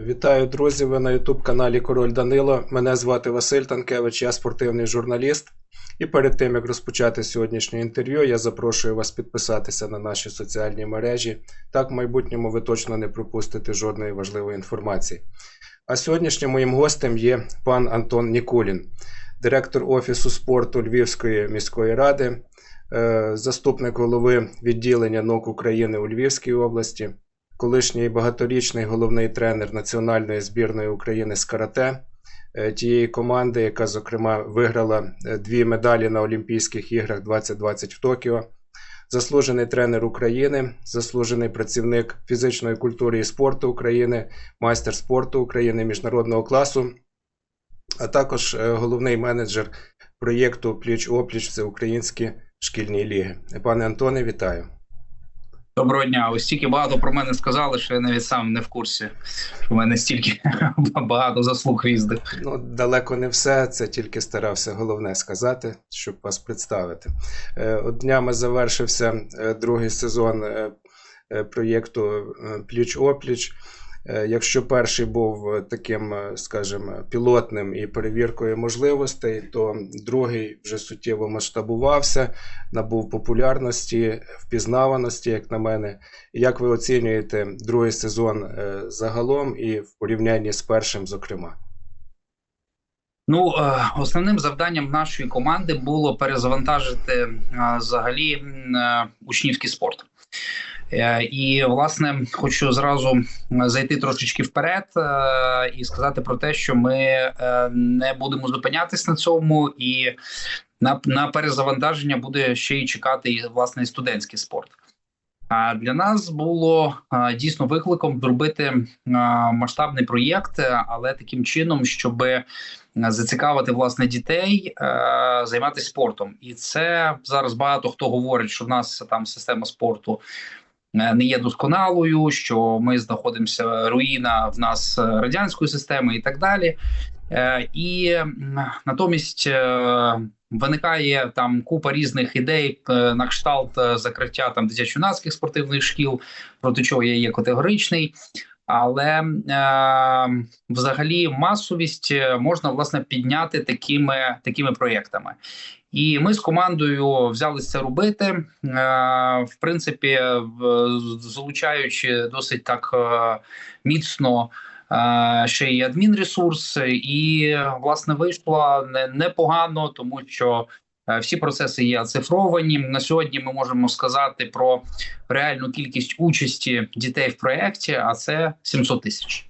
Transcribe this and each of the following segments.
Вітаю, друзі! Ви на youtube каналі Король Данило. Мене звати Василь Танкевич, я спортивний журналіст. І перед тим як розпочати сьогоднішнє інтерв'ю, я запрошую вас підписатися на наші соціальні мережі. Так, в майбутньому ви точно не пропустите жодної важливої інформації. А сьогоднішнім моїм гостем є пан Антон Нікулін, директор Офісу спорту Львівської міської ради, е, заступник голови відділення НОК України у Львівській області колишній багаторічний головний тренер національної збірної України з карате, е, тієї команди, яка, зокрема, виграла е, дві медалі на Олімпійських іграх 2020 в Токіо. Заслужений тренер України, заслужений працівник фізичної культури і спорту України, майстер спорту України міжнародного класу, а також е, головний менеджер проєкту Пліч опліч Всеукраїнські шкільні ліги. Пане Антоне, вітаю. Доброго дня. Ось стільки багато про мене сказали, що я навіть сам не в курсі. У мене стільки багато заслуг різних. Ну, далеко не все. Це тільки старався головне сказати, щоб вас представити. Е, от днями завершився е, другий сезон е, проєкту Пліч опліч. Е, якщо перший був е, таким, е, скажімо, пілотним і перевіркою можливостей, то другий вже суттєво масштабувався, набув популярності, впізнаваності, як на мене. Як ви оцінюєте другий сезон загалом і в порівнянні з першим, зокрема? Ну, основним завданням нашої команди було перезавантажити взагалі учнівський спорт. Е, і власне хочу зразу зайти трошечки вперед е, і сказати про те, що ми е, не будемо зупинятись на цьому, і на на перезавантаження буде ще й чекати власне і студентський спорт. А для нас було дійсно викликом зробити масштабний проєкт, але таким чином, щоб зацікавити власне дітей займатися спортом, і це зараз багато хто говорить, що в нас там система спорту не є досконалою, що ми знаходимося руїна в нас радянської системи і так далі. Е, і натомість е, виникає там купа різних ідей на кшталт закриття там дитячо-юнацьких спортивних шкіл, проти чого я є категоричний. Але е, взагалі масовість можна власне підняти такими такими проєктами. І ми з командою взялися робити, е, в принципі, залучаючи досить так е, міцно. Е, ще й адмінресурс, і власне вийшло непогано, тому що всі процеси є оцифровані. На сьогодні ми можемо сказати про реальну кількість участі дітей в проєкті, а це 700 тисяч.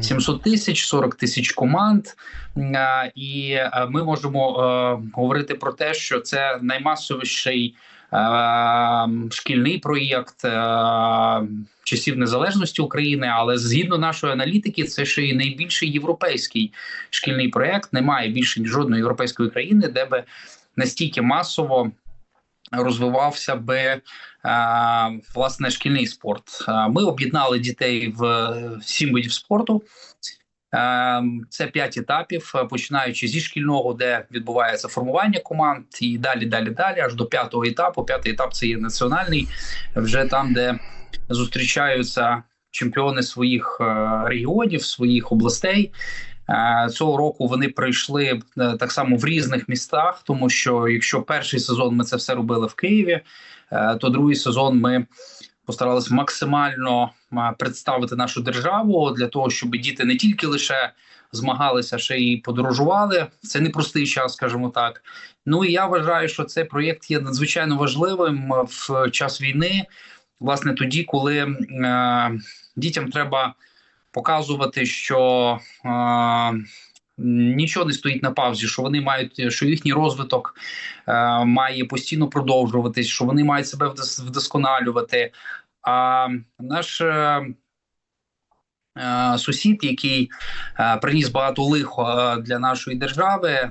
700 тисяч, 40 тисяч команд. І ми можемо говорити про те, що це наймасовіший шкільний проєкт часів незалежності України, але згідно нашої аналітики, це ще й найбільший європейський шкільний проєкт. Немає більше жодної європейської країни, де би настільки масово розвивався би власне шкільний спорт. Ми об'єднали дітей в сім видів спорту. Це п'ять етапів, починаючи зі шкільного, де відбувається формування команд, і далі, далі, далі, аж до п'ятого етапу. П'ятий етап це є національний, вже там, де зустрічаються чемпіони своїх регіонів, своїх областей. Е, цього року вони прийшли е, так само в різних містах, тому що якщо перший сезон ми це все робили в Києві, е, то другий сезон ми постаралися максимально представити нашу державу для того, щоб діти не тільки лише змагалися, ще й подорожували. Це непростий час, скажімо так. Ну і я вважаю, що цей проєкт є надзвичайно важливим в час війни, власне, тоді, коли е, дітям треба показувати, що е, нічого не стоїть на паузі, що вони мають, що їхній розвиток е, має постійно продовжуватись, що вони мають себе вдосконалювати. А наш е, сусід, який е, приніс багато лихо е, для нашої держави,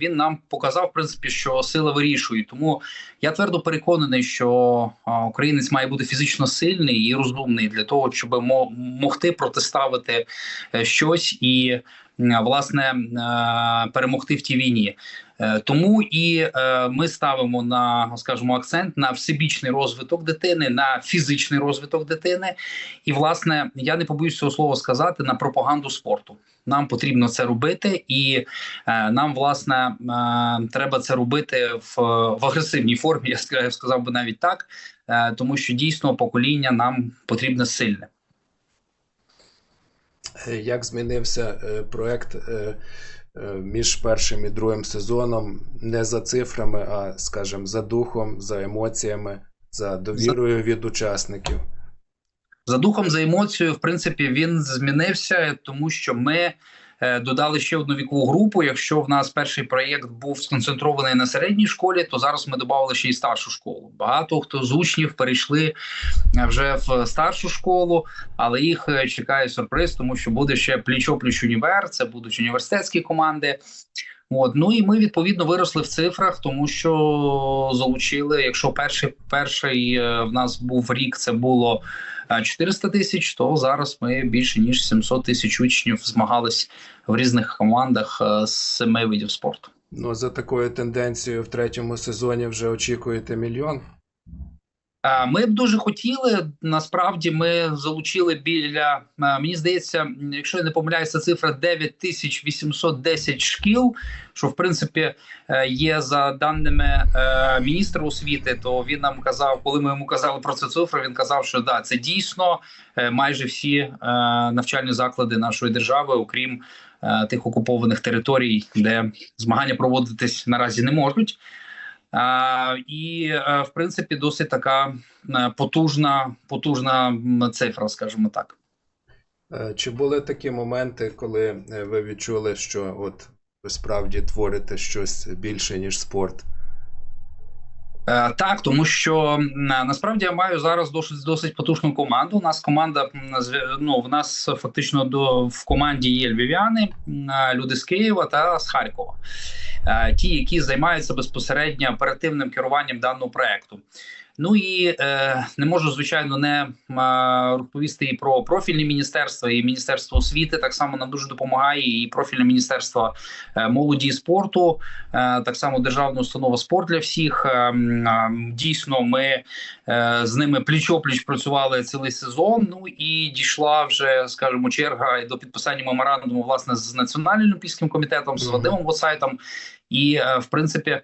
він нам показав в принципі, що сила вирішує. Тому я твердо переконаний, що українець має бути фізично сильний і розумний для того, щоб могти протиставити щось і власне перемогти в тій війні. Тому і ми ставимо на скажімо, акцент на всебічний розвиток дитини, на фізичний розвиток дитини, і власне я не побоюсь цього слова сказати на пропаганду спорту. Нам потрібно це робити, і е, нам власне е, треба це робити в, в агресивній формі. Я сказав, би навіть так, е, тому що дійсно покоління нам потрібне сильне. Як змінився е, проект е, е, між першим і другим сезоном не за цифрами, а скажімо, за духом, за емоціями, за довірою від учасників? За духом, за емоцією, в принципі, він змінився, тому що ми е, додали ще одну вікову групу. Якщо в нас перший проєкт був сконцентрований на середній школі, то зараз ми додали ще й старшу школу. Багато хто з учнів перейшли е, вже в старшу школу, але їх е, чекає сюрприз, тому що буде ще пліч-опліч універ. Це будуть університетські команди. От ну і ми відповідно виросли в цифрах, тому що залучили. Якщо перший перший в нас був рік, це було 400 тисяч, то зараз ми більше ніж 700 тисяч учнів змагались в різних командах з семи видів спорту. Ну за такою тенденцією в третьому сезоні вже очікуєте мільйон. Ми б дуже хотіли. Насправді ми залучили біля мені здається, якщо я не помиляюся, цифра 9810 шкіл. Що в принципі е, є за даними е, міністра освіти, то він нам казав, коли ми йому казали про цю цифру, він казав, що да, це дійсно е, майже всі навчальні заклади нашої держави, окрім тих окупованих територій, де змагання проводитись наразі не можуть. І е, в принципі досить така е, потужна, потужна цифра, скажімо так. Е, чи були такі моменти, коли ви відчули, що от ви справді творите щось більше, ніж спорт? Так, тому що насправді я маю зараз досить досить потужну команду. У нас команда ну, в нас фактично до в команді є львів'яни, люди з Києва та з Харкова. Е, ті, які займаються безпосередньо оперативним керуванням даного проекту. Ну і е, не можу звичайно не е, розповісти і про профільне міністерство і міністерство освіти. Так само нам дуже допомагає і профільне міністерство е, молоді і спорту, е, так само державна установа спорт для всіх. Е, е, дійсно, ми е, з ними пліч-опліч працювали цілий сезон. Ну і дійшла вже, скажімо, черга до підписання меморандуму власне з національним олімпійським комітетом, з Вадимом Воцайтом. І е, в принципі,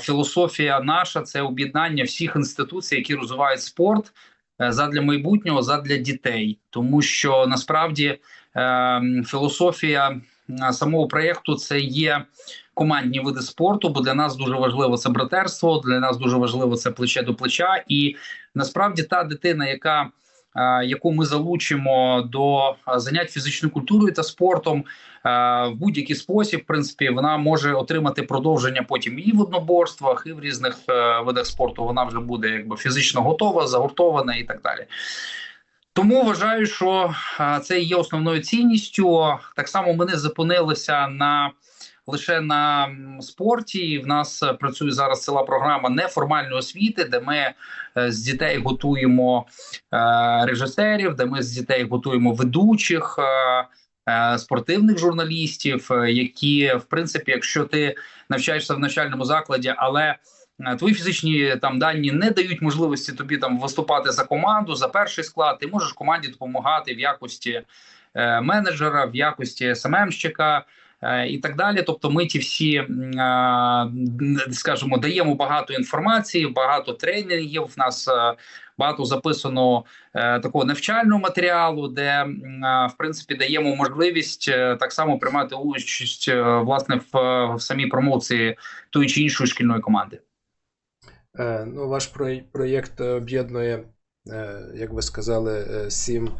філософія наша це об'єднання всіх інституцій, які розвивають спорт е, задля майбутнього, задля дітей, тому що насправді філософія самого проєкту це є командні види спорту, бо для нас дуже важливо це братерство. Для нас дуже важливо це плече до плеча, і насправді та дитина, яка яку ми залучимо до занять фізичною культурою та спортом в будь-який спосіб, в принципі, вона може отримати продовження потім і в одноборствах, і в різних е, видах спорту. Вона вже буде якби фізично готова, загуртована і так далі. Тому вважаю, що це є основною цінністю. Так само ми не зупинилися на лише на спорті. В нас е, працює зараз ціла програма неформальної освіти, де ми е, з дітей готуємо е, режисерів, де ми з дітей готуємо ведучих. Спортивних журналістів, які в принципі, якщо ти навчаєшся в навчальному закладі, але твої фізичні там дані не дають можливості тобі там виступати за команду за перший склад, ти можеш команді допомагати в якості менеджера, в якості СММщика, Е, і так далі. Тобто, ми ті всі е, скажімо, даємо багато інформації, багато тренінгів. В нас е, багато записано такого навчального матеріалу, де в принципі даємо можливість так само приймати участь власне в, в самій промоції тої чи іншої шкільної команди. Ну, ваш проєкт об'єднує, як ви сказали, сім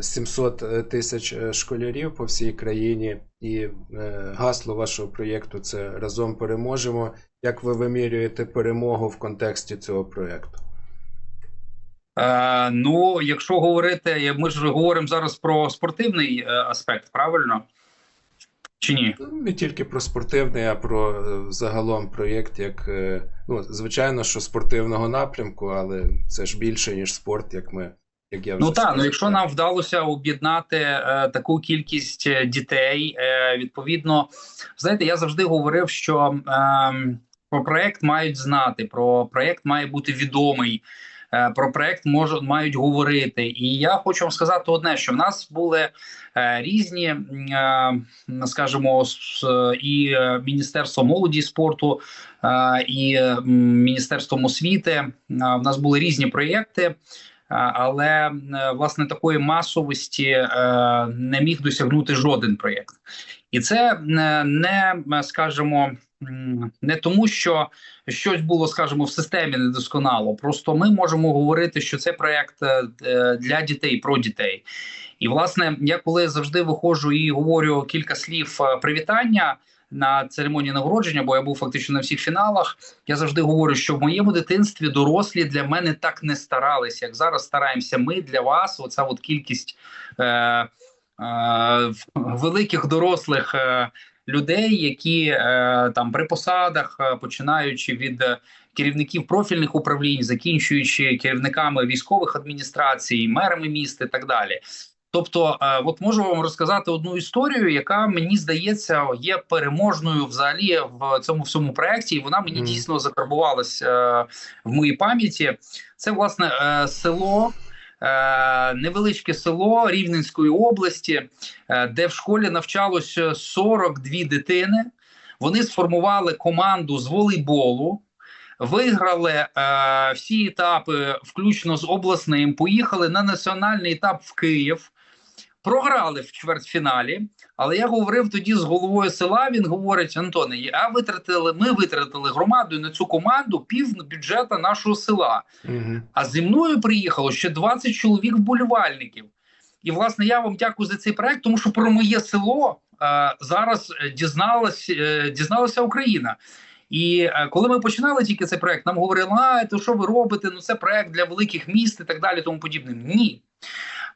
700 е, тисяч е, школярів по всій країні, і е, гасло вашого проєкту це разом переможемо. Як ви вимірюєте перемогу в контексті цього проєкту? Е, ну, якщо говорити, ми ж говоримо зараз про спортивний аспект, правильно? Чи ні? Ну, не тільки про спортивний, а про загалом проєкт, як ну, звичайно, що спортивного напрямку, але це ж більше, ніж спорт, як ми Як я ну так, ну якщо нам вдалося об'єднати е, таку кількість е, дітей, е, відповідно, знаєте, я завжди говорив, що е, про проект мають знати, про проект має бути відомий. Е, про проект можуть мають говорити, і я хочу вам сказати одне: що в нас були е, різні, е, скажімо, і Міністерство молоді і спорту, е, і Міністерством освіти. Е, в нас були різні проєкти але е, власне такої масовості е, не міг досягнути жоден проєкт, і це е, не скажімо, не тому, що щось було, скажімо, в системі недосконало. Просто ми можемо говорити, що це проєкт для дітей про дітей. І власне, я коли завжди виходжу і говорю кілька слів привітання на церемонії нагородження, бо я був фактично на всіх фіналах. Я завжди говорю, що в моєму дитинстві дорослі для мене так не старалися, як зараз стараємося. Ми для вас. Оця от кількість е, е, великих дорослих е, людей, які е, там при посадах, е, починаючи від. Керівників профільних управлінь, закінчуючи керівниками військових адміністрацій, мерами міст і так далі, Тобто, е, от можу вам розказати одну історію, яка мені здається є переможною взагалі в цьому всьому проєкті, і вона мені mm. дійсно закарбувалась е, в моїй пам'яті. Це власне е, село. Невеличке село Рівненської області, де в школі навчалося 42 дитини. Вони сформували команду з волейболу, виграли е, всі етапи, включно з обласним. Поїхали на національний етап в Київ програли в чвертьфіналі. Але я говорив тоді з головою села. Він говорить: Антоне, а витратили, ми витратили громадою на цю команду пів бюджету нашого села. Угу. А зі мною приїхало ще 20 чоловік вболівальників. І власне я вам дякую за цей проект, тому що про моє село е, зараз дізналась, е, дізналася Україна. І е, коли ми починали тільки цей проект, нам говорили, а то що ви робите? Ну це проект для великих міст і так далі. Тому подібне. Ні.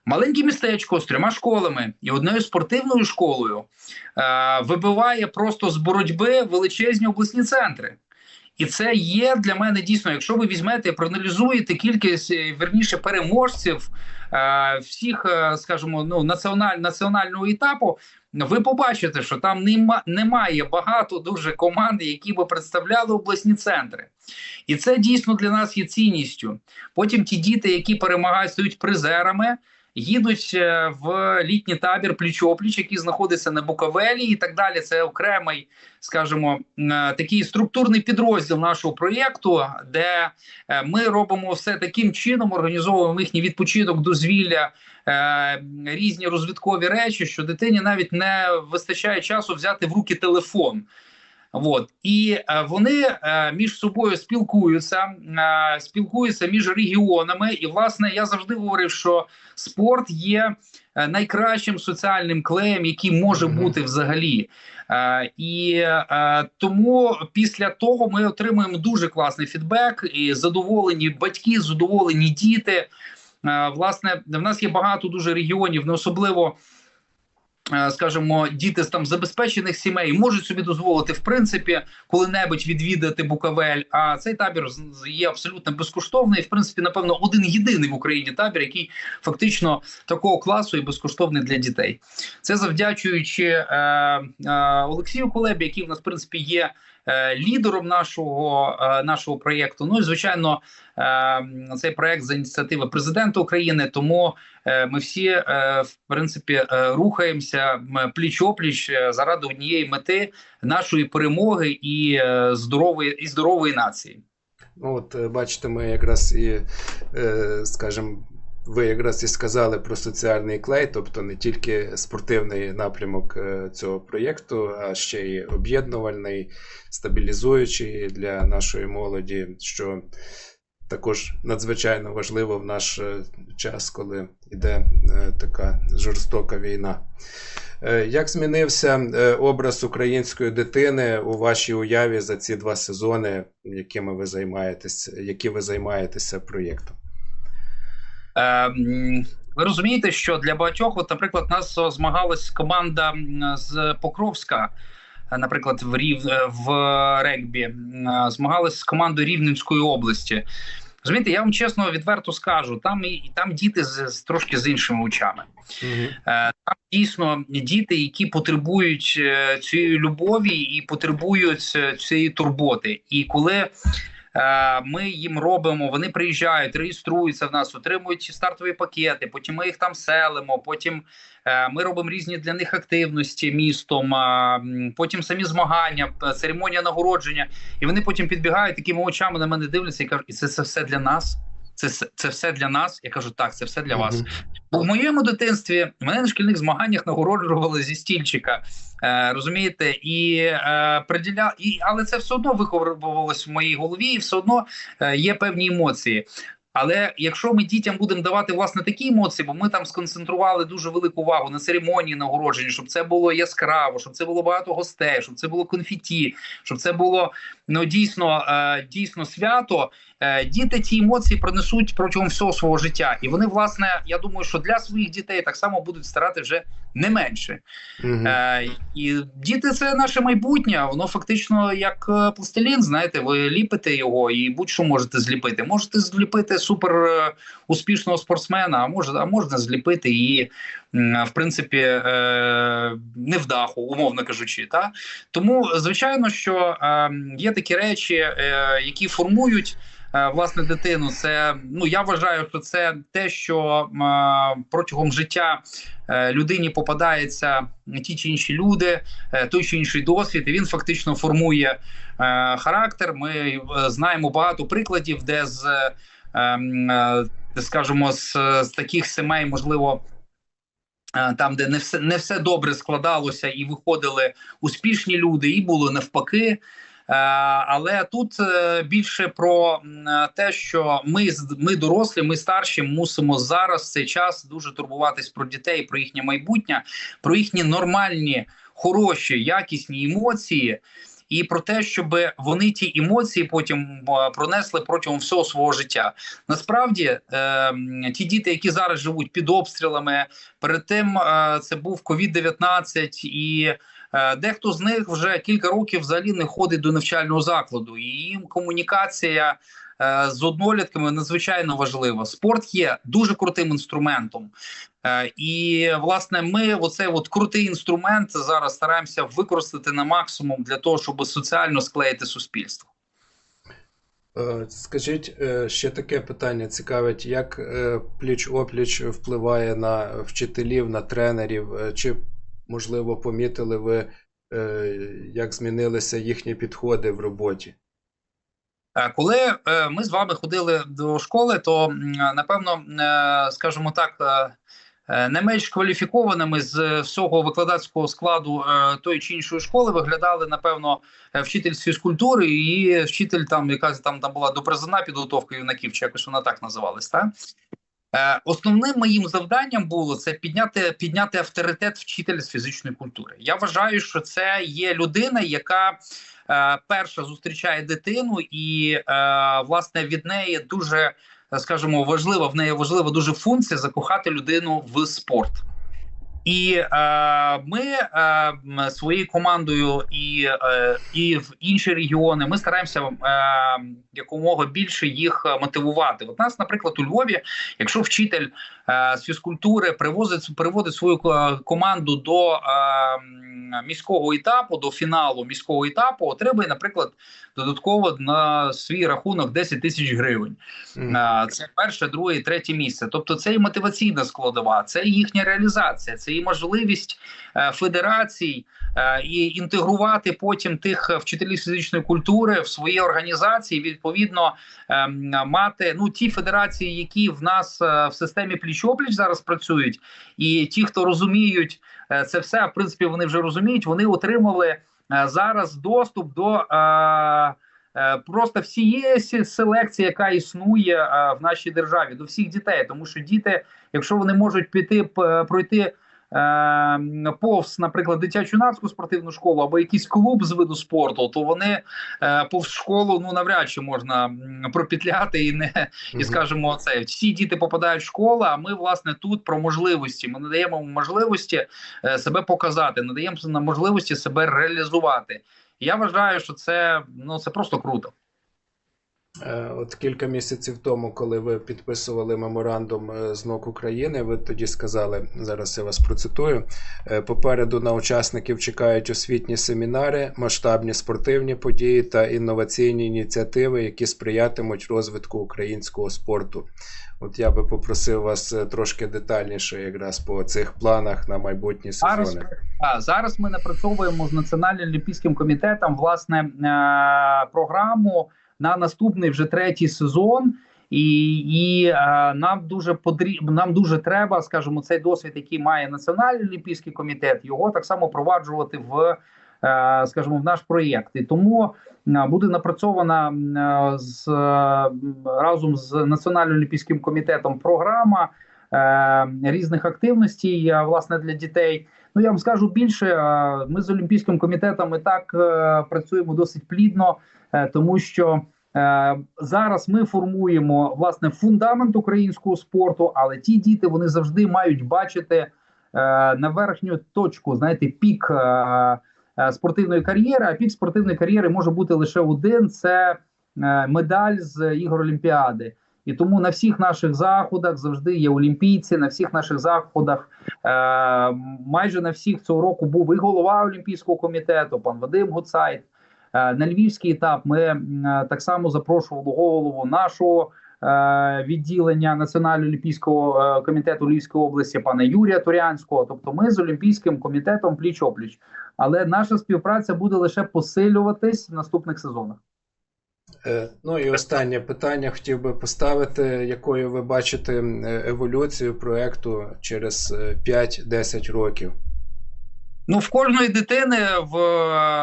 Маленьке містечко з трьома школами і одною спортивною школою е, вибиває просто з боротьби величезні обласні центри. І це є для мене дійсно. Якщо ви візьмете, проаналізуєте кількість е, верніше переможців е, всіх, е, скажімо, ну національ, національного етапу, ви побачите, що там нема, немає багато дуже команд, які би представляли обласні центри. І це дійсно для нас є цінністю. Потім ті діти, які перемагають, стають призерами їдуть е, в літній табір пліч-опліч, який знаходиться на Буковелі, і так далі. Це окремий, скажімо, е, такий структурний підрозділ нашого проєкту, де е, ми робимо все таким чином, організовуємо їхній відпочинок, дозвілля. Різні розвідкові речі, що дитині навіть не вистачає часу взяти в руки телефон. От і е, вони е, між собою спілкуються, е, спілкуються між регіонами. І власне я завжди говорив, що спорт є найкращим соціальним клеєм, який може бути взагалі. І тому після того ми отримуємо дуже класний фідбек і задоволені батьки, задоволені діти. Власне, в нас є багато дуже регіонів, не особливо. Е, скажімо, діти з там забезпечених сімей можуть собі дозволити в принципі коли-небудь відвідати Букавель. А цей табір є абсолютно безкоштовний. В принципі, напевно, один єдиний в Україні табір, який фактично такого класу і безкоштовний для дітей. Це завдячуючи е, е, Олексію Колебі, який в нас в принципі є лідером нашого е, нашого проєкту. Ну і звичайно, е, цей проєкт за ініціативи президента України. Тому ми всі в принципі рухаємося пліч опліч заради однієї мети нашої перемоги і здорової і здорової нації. Ну от бачите, ми якраз і скажімо, ви якраз і сказали про соціальний клей, тобто не тільки спортивний напрямок е, цього проєкту, а ще й об'єднувальний, стабілізуючий для нашої молоді, що також надзвичайно важливо в наш е, час, коли йде е, така жорстока війна. Як змінився образ української дитини у вашій уяві за ці два сезони, якими ви займаєтесь, які ви займаєтеся проєктом? Ем, ви розумієте, що для багатьох, от, наприклад, нас змагалась команда з Покровська, наприклад, в Рів в регбі, змагалась з командою Рівненської області. Розумієте, я вам чесно відверто скажу, там і там діти з, з трошки з іншими очами. Угу. Там дійсно діти, які потребують е, цієї любові і потребують е, цієї турботи. І коли ми їм робимо, вони приїжджають, реєструються в нас, отримують стартові пакети. Потім ми їх там селимо. Потім ми робимо різні для них активності містом. Потім самі змагання, церемонія нагородження, і вони потім підбігають такими очами на мене дивляться і кажуть, і це, це все для нас. Це це все для нас. Я кажу, так, це все для вас. Бо в моєму дитинстві мене на шкільних змаганнях нагороджували зі стільчика. Е, Розумієте, і е, приділя... і але це все одно виховувалось в моїй голові, і все одно е, є певні емоції. Але якщо ми дітям будемо давати власне такі емоції, бо ми там сконцентрували дуже велику увагу на церемонії нагородження, щоб це було яскраво, щоб це було багато гостей, щоб це було конфеті, щоб це було ну дійсно е, дійсно свято. Е, діти ці емоції принесуть протягом всього свого життя, і вони, власне, я думаю, що для своїх дітей так само будуть старати вже не менше. Угу. Е, І діти це наше майбутнє. Воно фактично як е, пластилін. Знаєте, ви ліпите його і будь-що можете зліпити. Можете зліпити супер е, успішного спортсмена, а може, а можна зліпити і в принципі невдаху, умовно кажучи. Та тому звичайно, що є такі речі, які формують. Е, власне дитину. Це ну я вважаю, що це те, що е, протягом життя е, людині попадається ті чи інші люди, той чи інший досвід. і Він фактично формує характер. Ми знаємо багато прикладів, де з скажімо, з, з таких сімей можливо. Там, де не все не все добре складалося, і виходили успішні люди, і було навпаки. Е, але тут е, більше про те, що ми ми дорослі, ми старші, мусимо зараз в цей час дуже турбуватись про дітей, про їхнє майбутнє, про їхні нормальні, хороші, якісні емоції. І про те, щоб вони ті емоції потім пронесли протягом всього свого життя. Насправді, е, ті діти, які зараз живуть під обстрілами, перед тим е, це був covid 19 і Е, дехто з них вже кілька років взагалі не ходить до навчального закладу, і їм комунікація е, з однолітками надзвичайно важлива. Спорт є дуже крутим інструментом, е, і власне ми оцей от крутий інструмент зараз стараємося використати на максимум для того, щоб соціально склеїти суспільство. Скажіть ще таке питання цікавить, як пліч опліч впливає на вчителів, на тренерів? Чи можливо, помітили ви, е, як змінилися їхні підходи в роботі? Е, коли е, ми з вами ходили до школи, то напевно, скажімо так, не менш кваліфікованими з всього викладацького складу тої чи іншої школи виглядали напевно вчитель з фізкультури і вчитель там, яка там там була допризовна підготовка юнаків, чи якось вона так називалась. Так? Е, основним моїм завданням було це підняти підняти авторитет вчителя з фізичної культури. Я вважаю, що це є людина, яка е, перша зустрічає дитину, і е, власне від неї дуже скажімо, важлива в неї важлива дуже функція закохати людину в спорт. І е, ми е, своєю командою і е, і в інші регіони ми стараємося е, якомога більше їх мотивувати. От нас, наприклад, у Львові, якщо вчитель е, з фізкультури привозить приводить свою команду до е, міського етапу, до фіналу міського етапу, отримує, наприклад, додатково на свій рахунок 10 тисяч гривень. Mm. Це перше, друге, третє місце. Тобто, це і мотиваційна складова, це і їхня реалізація, це і можливість е, федерацій е, і інтегрувати потім тих вчителів фізичної культури в свої організації. Відповідно ем, мати ну ті федерації, які в нас е, в системі пліч-опліч зараз працюють, і ті, хто розуміють це все, в принципі, вони вже розуміють, вони отримали. Е, зараз доступ до е, е, просто всієї селекції, яка існує в нашій державі, до всіх дітей, тому що діти, якщо вони можуть піти пройти. Е, повз, наприклад, дитячу нацьку спортивну школу або якийсь клуб з виду спорту, то вони е, повз школу ну навряд чи можна пропітляти і не і скажімо, це всі діти попадають в школу. А ми власне тут про можливості. Ми надаємо можливості е, себе показати, надаємо на можливості себе реалізувати. Я вважаю, що це ну це просто круто. Е, От кілька місяців тому, коли ви підписували меморандум е, з НОК України, ви тоді сказали, зараз я вас процитую. е, Попереду на учасників чекають освітні семінари, масштабні спортивні події та інноваційні ініціативи, які сприятимуть розвитку українського спорту. От я би попросив вас трошки детальніше якраз по цих планах на майбутні Зараз, сезони. а, зараз ми напрацьовуємо з Національним олімпійським комітетом власне програму на наступний вже третій сезон. І, і е, нам дуже потрібно, нам дуже треба, скажімо, цей досвід, який має Національний олімпійський комітет, його так само впроваджувати в, е, скажімо, в наш проєкт. І тому е, буде напрацьована з разом з Національним олімпійським комітетом програма різних активностей, власне, для дітей. Ну я вам скажу більше. Ми з Олімпійським комітетом і так е, працюємо досить плідно, е, тому що е, зараз ми формуємо власне фундамент українського спорту, але ті діти вони завжди мають бачити на верхню точку, знаєте, пік спортивної кар'єри. А пік спортивної кар'єри може бути лише один: це медаль з ігор Олімпіади. І тому на всіх наших заходах завжди є олімпійці. На всіх наших заходах е, майже на всіх цього року був і голова Олімпійського комітету, пан Вадим Гуцайт. Е, на львівський етап ми е, так само запрошували голову нашого е, відділення Національного олімпійського е, комітету Львівської області, пана Юрія Турянського. Тобто, ми з Олімпійським комітетом пліч опліч. Але наша співпраця буде лише посилюватись в наступних сезонах. Е, Ну і останнє питання хотів би поставити, якою ви бачите е, еволюцію проекту через е, 5-10 років. Ну, в кожної дитини в,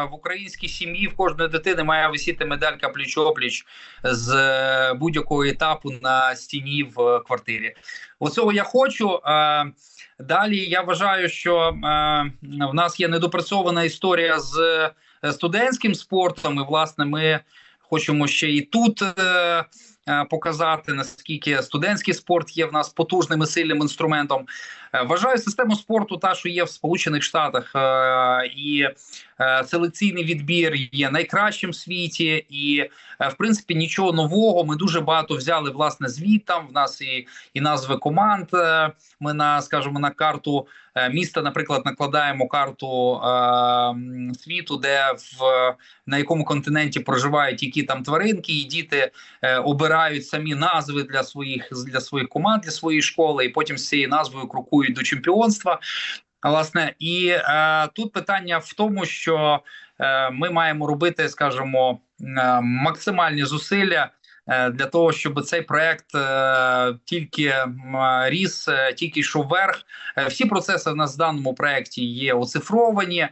в українській сім'ї, в кожної дитини має висіти медалька пліч-опліч з е, будь-якого етапу на стіні в квартирі. Оцього я хочу. Е, Далі я вважаю, що е, в нас є недопрацьована історія з е, студентським спортом, і власне ми хочемо ще і тут. е, е, Показати наскільки студентський спорт є в нас потужним і сильним інструментом. Е, Вважаю систему спорту, та що є в Сполучених Штатах, е, і е, селекційний відбір є найкращим в світі, і в принципі нічого нового. Ми дуже багато взяли власне звітам. В нас і, і назви команд. Ми на скажімо, на карту міста, наприклад, накладаємо карту світу, де в на якому континенті проживають які там тваринки, і діти обирають самі назви для своїх для своїх команд, для своєї школи, і потім з цією назвою крокують до чемпіонства. Власне, і е, тут питання в тому, що е, ми маємо робити, скажімо, е, максимальні зусилля е, для того, щоб цей проект е, тільки ріс, е, тільки йшов вверх. Всі процеси в нас в даному проекті є оцифровані.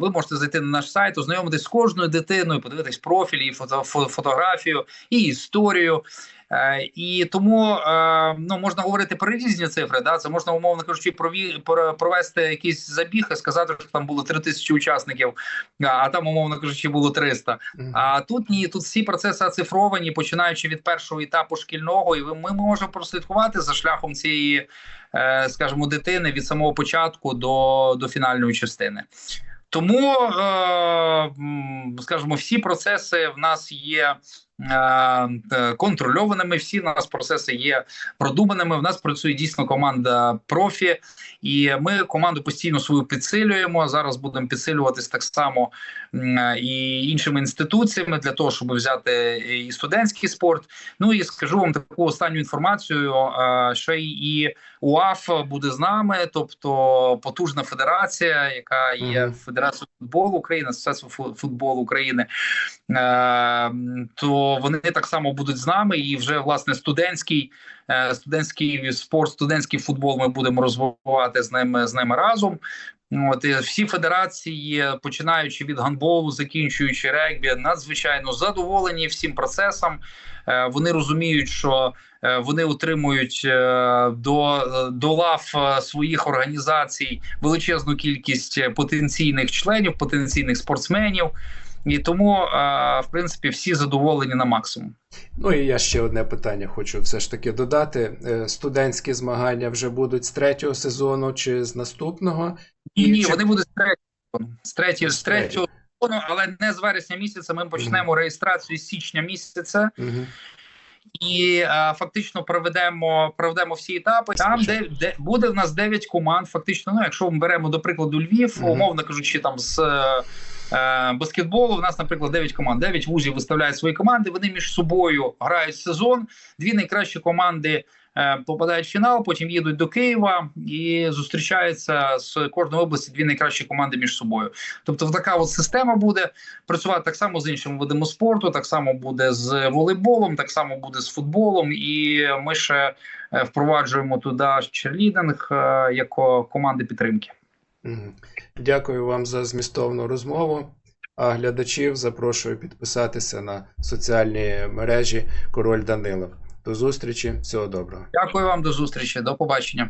Ви можете зайти на наш сайт, ознайомитись з кожною дитиною, подивитись профіль, і фото, фотографію і історію. Е, І тому е, ну можна говорити про різні цифри. Да, це можна умовно кажучи, прові, провести якийсь забіг і сказати, що там було 3 тисячі учасників, а, там, умовно кажучи, було 300. А тут ні, тут всі процеси оцифровані, починаючи від першого етапу шкільного, і ми можемо прослідкувати за шляхом цієї, е, скажімо, дитини від самого початку до, до фінальної частини. Тому, скажімо, всі процеси в нас є контрольованими. Всі в нас процеси є продуманими. В нас працює дійсно команда профі, і ми команду постійно свою підсилюємо. Зараз будемо підсилюватись так само е, і іншими інституціями для того, щоб взяти і студентський спорт. Ну і скажу вам таку останню інформацію. е, й і УАФ буде з нами, тобто потужна федерація, яка є. Федерацією футболу України, Асоціацією футболу України. Е, то вони так само будуть з нами, і вже власне студентський е, студентський спорт, студентський футбол ми будемо розвивати з ними з ними разом. От всі федерації, починаючи від гандболу, закінчуючи регбі, надзвичайно задоволені всім процесом. Е, Вони розуміють, що е, вони отримують е, до, до лав своїх організацій величезну кількість потенційних членів, потенційних спортсменів. І тому, е, в принципі, всі задоволені на максимум. Ну і я ще одне питання хочу все ж таки додати. Е, Студентські змагання вже будуть з третього сезону чи з наступного? Ні, ні, чи- вони будуть з третього. З третього, з третього. сезону, але не з вересня місяця. Ми почнемо реєстрацію з січня місяця Мгм. і е, фактично проведемо проведемо всі етапи. Там, де, де буде в нас 9 команд. Фактично, ну якщо ми беремо до прикладу Львів, Мгм. умовно кажучи, там з баскетболу, у нас, наприклад, 9 команд. 9 вузів виставляють свої команди. Вони між собою грають сезон. Дві найкращі команди. е, Попадають в фінал, потім їдуть до Києва і зустрічаються з кожної області дві найкращі команди між собою. Тобто, така от система буде працювати так само з іншими видами спорту, так само буде з волейболом, так само буде з футболом. І ми ще е, впроваджуємо туди черлідинг е, як команди підтримки. Дякую вам за змістовну розмову. А глядачів запрошую підписатися на соціальні мережі Король Данилов. До зустрічі, всього доброго. Дякую вам до зустрічі. До побачення.